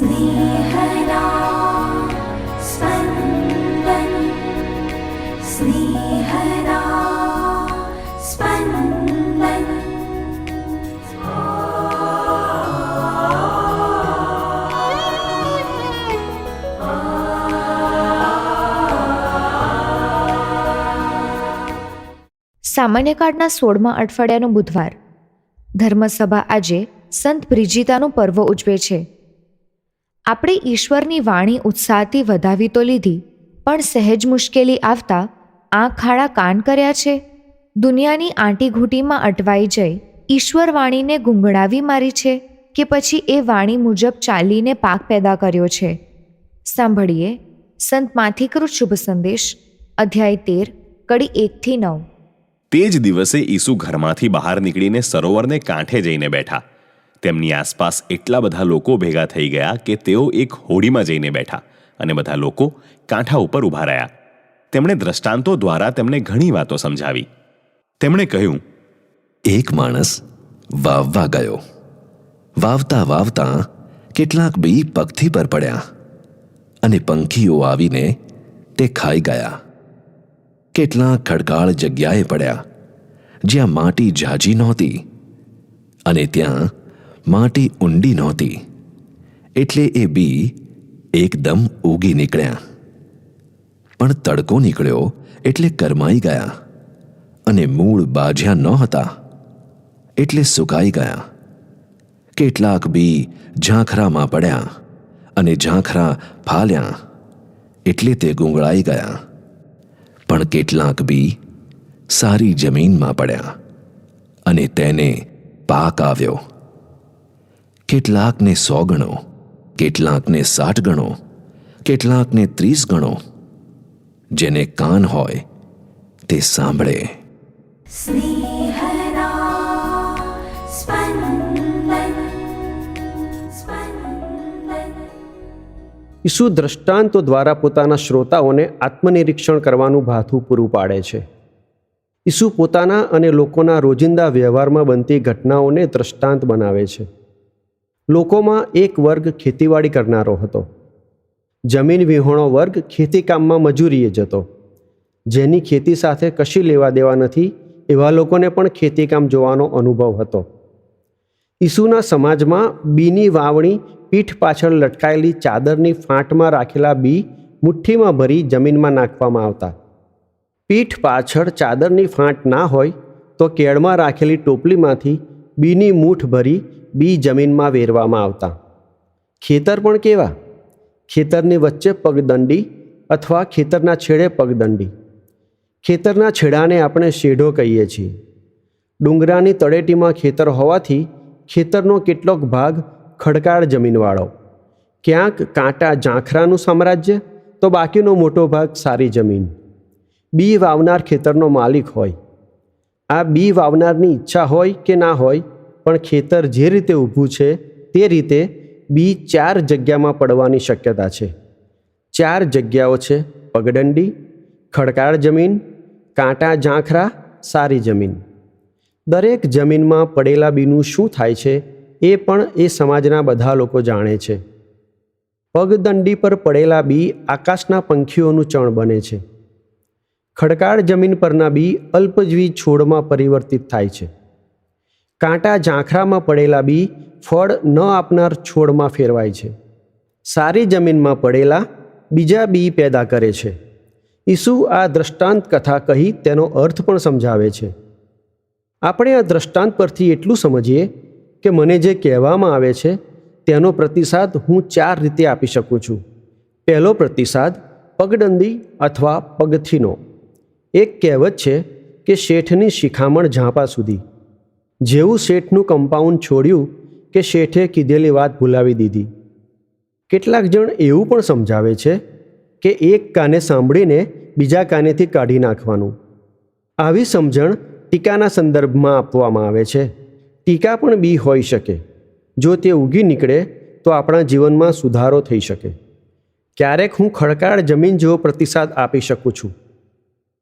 स्नेहदा स्पन्दन् स्नेहदा स्पन्दन् સામાન્ય કાળના સોળમા અઠવાડિયાનો બુધવાર ધર્મસભા આજે સંત બ્રિજિતાનું પર્વ ઉજવે છે આપણે ઈશ્વરની વાણી ઉત્સાહથી વધાવી તો લીધી, પણ સહેજ મુશ્કેલી આવતા આંખ ખાડા કાન કર્યા છે. દુનિયાની આંટીઘૂંટીમાં અટવાઈ જઈ ઈશ્વર વાણીને ગુંગળાવી મારી છે કે પછી એ વાણી મુજબ ચાલીને પાક પેદા કર્યો છે. સાંભળીએ સંત માથિકૃત શુભ સંદેશ, અધ્યાય તેર, કડી એકથી નવ. તે જ દિવસે ઈસુ ઘરમાંથી બહાર નીકળીને સરોવરને કાંઠે જઈને બેઠા. તેમની આસપાસ એટલા બધા લોકો ભેગા થઈ ગયા કે તેઓ એક હોડીમાં જઈને બેઠા અને બધા લોકો કાંઠા ઉપર ઊભા રહ્યા. તેમણે દ્રષ્ટાંતો દ્વારા તેમને ઘણી વાતો સમજાવી. તેમણે કહ્યું, એક માણસ વાવવા ગયો. વાવતા વાવતા કેટલાક બી પગથી પર પડ્યા અને પંખીઓ આવીને તે ખાઈ ગયા. કેટલાક ખડકાળ જગ્યાએ પડ્યા જ્યાં માટી ઝાજી નહોતી અને ત્યાં માટી ઊંડી નહોતી. એટલે એ બી એકદમ ઉગી નીકળ્યા. પણ તડકો નીકળ્યો એટલે કરમાઈ ગયા અને મૂળ બાજ્યા ન હતા. એટલે સુકાઈ ગયા. કેટલાક બી ઝાંખરામાં પડ્યા અને ઝાંખરા ફાલ્યા એટલે તે ગુંગળાઈ ગયા. પણ કેટલાક બી સારી જમીનમાં પડ્યા અને તેને પાક આવ્યો. કેટલાકને સો ગણો કેટલાકને સાઠ ગણો કેટલાકને ત્રીસ ગણો. જેને કાન હોય તે સાંભળે. ઈસુ દ્રષ્ટાંતો દ્વારા પોતાના શ્રોતાઓને આત્મનિરીક્ષણ કરવાનું ભાથું પૂરું પાડે છે. ઈસુ પોતાના અને લોકોના રોજિંદા વ્યવહારમાં બનતી ઘટનાઓને દ્રષ્ટાંત બનાવે છે. લોકોમાં એક વર્ગ ખેતીવાડી કરનારો હતો. જમીન વિહોણો વર્ગ ખેતીકામમાં મજૂરીએ જતો. જેની ખેતી સાથે કશી લેવા દેવા નથી એવા લોકોને પણ ખેતીકામ જોવાનો અનુભવ હતો. ઈસુના સમાજમાં બીની વાવણી, પીઠ પાછળ લટકાયેલી ચાદરની ફાંટમાં રાખેલા બી મુઠ્ઠીમાં ભરી જમીનમાં નાખવામાં આવતા. પીઠ પાછળ ચાદરની ફાંટ ના હોય તો કેળમાં રાખેલી ટોપલીમાંથી બીની મૂઠ ભરી બી જમીનમાં વેરવામાં આવતા. ખેતર પણ કેવા? ખેતરની વચ્ચે પગદંડી અથવા ખેતરના છેડે પગદંડી. ખેતરના છેડાને આપણે શેઢો કહીએ છીએ. ડુંગરાની તળેટીમાં ખેતર હોવાથી ખેતરનો કેટલોક ભાગ ખડકાળ જમીનવાળો. ક્યાંક કાંટા ઝાંખરાનું સામ્રાજ્ય, તો બાકીનો મોટો ભાગ સારી જમીન. બી વાવનાર ખેતરનો માલિક હોય. આ બી વાવનારની ઈચ્છા હોય કે ના હોય પણ ખેતર જે રીતે ઊભું છે, તે રીતે બી ચાર જગ્યામાં પડવાની શક્યતા છે. ચાર જગ્યાઓ છે, પગડંડી, ખડકાળ જમીન, કાંટા ઝાંખરા, સારી જમીન. દરેક જમીનમાં પડેલા બીનું શું થાય છે, એ પણ એ સમાજના બધા લોકો જાણે છે. પગદંડી પર પડેલા બી આકાશના પંખીઓનું ચણ બને છે. ખડકાળ જમીન પરના બી અલ્પજીવી છોડમાં પરિવર્તિત થાય છે. કાંટા ઝાંખરામાં પડેલા બી ફળ ન આપનાર છોડમાં ફેરવાય છે. સારી જમીનમાં પડેલા બીજા બી પેદા કરે છે. ઈસુ આ દ્રષ્ટાંત કથા કહી તેનો અર્થ પણ સમજાવે છે. આપણે આ દ્રષ્ટાંત પરથી એટલું સમજીએ કે મને જે કહેવામાં આવે છે તેનો પ્રતિસાદ હું ચાર રીતે આપી શકું છું. પહેલો પ્રતિસાદ પગડંદી અથવા પગથીનો. એક કહેવત છે કે શેઠની શિખામણ ઝાંપા સુધી. જેવું શેઠનું કમ્પાઉન્ડ છોડ્યું કે શેઠે કીધેલી વાત ભૂલાવી દીધી. કેટલાક જણ એવું પણ સમજાવે છે કે એક કાને સાંભળીને બીજા કાનેથી કાઢી નાખવાનું. આવી સમજણ ટીકાના સંદર્ભમાં આપવામાં આવે છે. ટીકા પણ બી હોઈ શકે. જો તે ઉગી નીકળે તો આપણા જીવનમાં સુધારો થઈ શકે. ક્યારેક હું ખડકાળ જમીન જેવો પ્રતિસાદ આપી શકું છું.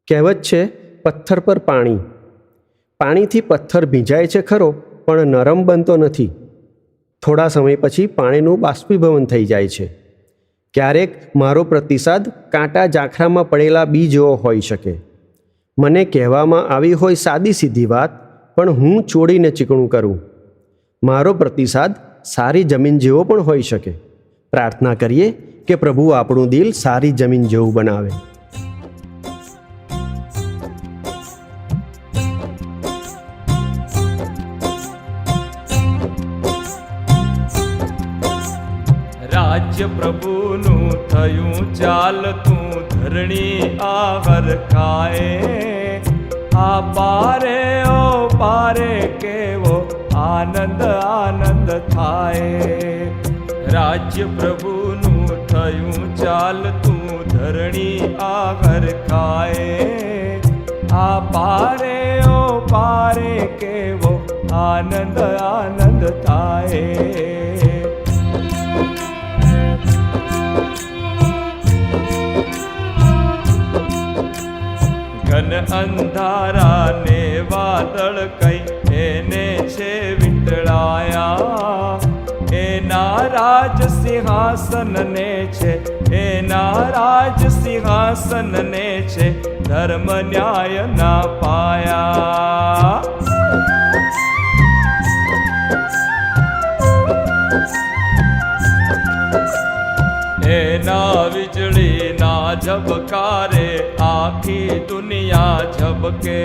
કહેવત છે, પથ્થર પર પાણી. પાણીથી પથ્થર ભીંજાય છે ખરો, પણ નરમ બનતો નથી. થોડા સમય પછી પાણીનું બાષ્પીભવન થઈ જાય છે. ક્યારેક મારો પ્રતિસાદ કાંટા ઝાંખરામાં પડેલા બી જેવો હોઈ શકે. મને કહેવામાં આવી હોય સાદી સીધી વાત, પણ હું ચોડીને ચીકણું કરું. મારો પ્રતિસાદ સારી જમીન જેવો પણ હોઈ શકે. પ્રાર્થના કરીએ કે પ્રભુ આપણું દિલ સારી જમીન જેવું બનાવે. રાજ્ય પ્રભુનું થયું ચાલતું ધરણી આવર ખાય આ પારે ઓ પારે કેવો આનંદ આનંદ થાય રાજ્ય પ્રભુનું થયું ચાલતું ધરણી આગર ખાય આ પારે ઓ પારે કેવો આનંદ આનંદ થાય ઘન અંધારા ને વાદળ કઈ એને છે વીંટળાયા. એના રાજ સિંહાસન ને છે એના રાજ સિંહાસન ને છે, ધર્મ ન્યાય ના પાયા. વીજળીના ઝબકારે આખી દુનિયા ઝબકે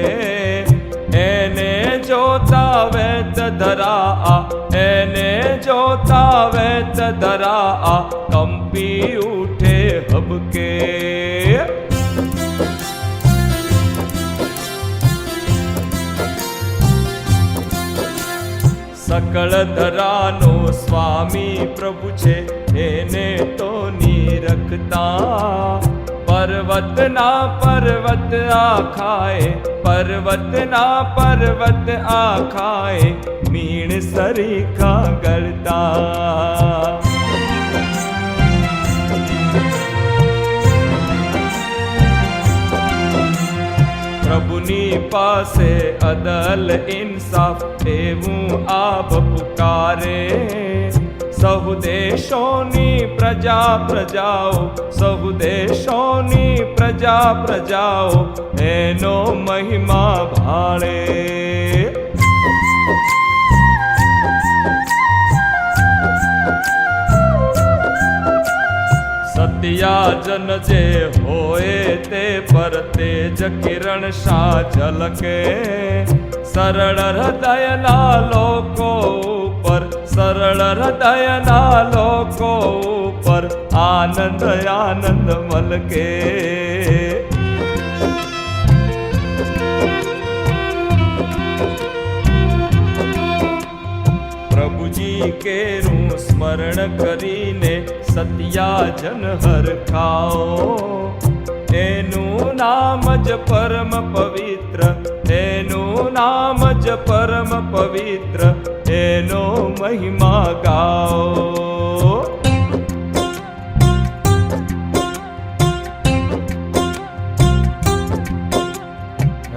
એને જોતા વેત ધરા એને જોતા વેત ધરા કંપી ઉઠે હબકે સકળ ધરાનો સ્વામી પ્રભુ છે એને તો નિરખતા પર્વતના પર્વત આખાય પર્વતના પર્વત આખાય મીણ સરીખા ગળતા પ્રભુની પાસે અદલ ઇન્સાફ એવું આપ પુકારે. સહુ દેશોની પ્રજા પ્રજાઓ સહુ દેશોની પ્રજા પ્રજાઓ, એનો મહિમા ભાળે. સત્યાજન જે હોય તે પર તેજ કિરણ શા ઝલકે. સરળ હૃદયના લોકો ઉપર, સરળ હૃદયના લોકો ઉપર આનંદ આનંદ મલકે. પ્રભુજી કેરું સ્મરણ કરીને સત્યાજન હર ખાઓ એનું નામ જ પરમ પવિત્ર પરમ પવિત્ર, એનો મહિમા ગાઓ.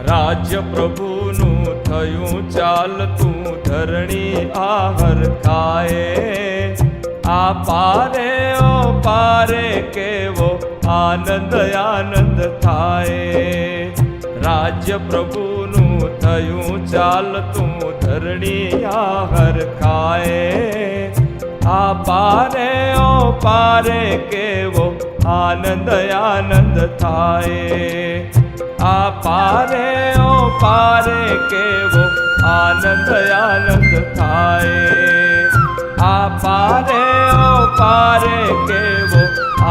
રાજ્ય પ્રભુનું થયું ચાલતું ધરણી આહર ખાય આ પારે ઓ પારે કેવો આનંદ આનંદ થાય રાજ્ય પ્રભુનું થયું ચાલતું ધરણી આહર ખાય. આ પારે ઓ પારે કેવો આનંદ આનંદ થાય. આ પારે ઓ પારે કેવો આનંદ આનંદ થાય. આ પારે ઓ પારે કેવો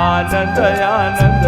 આનંદ આનંદ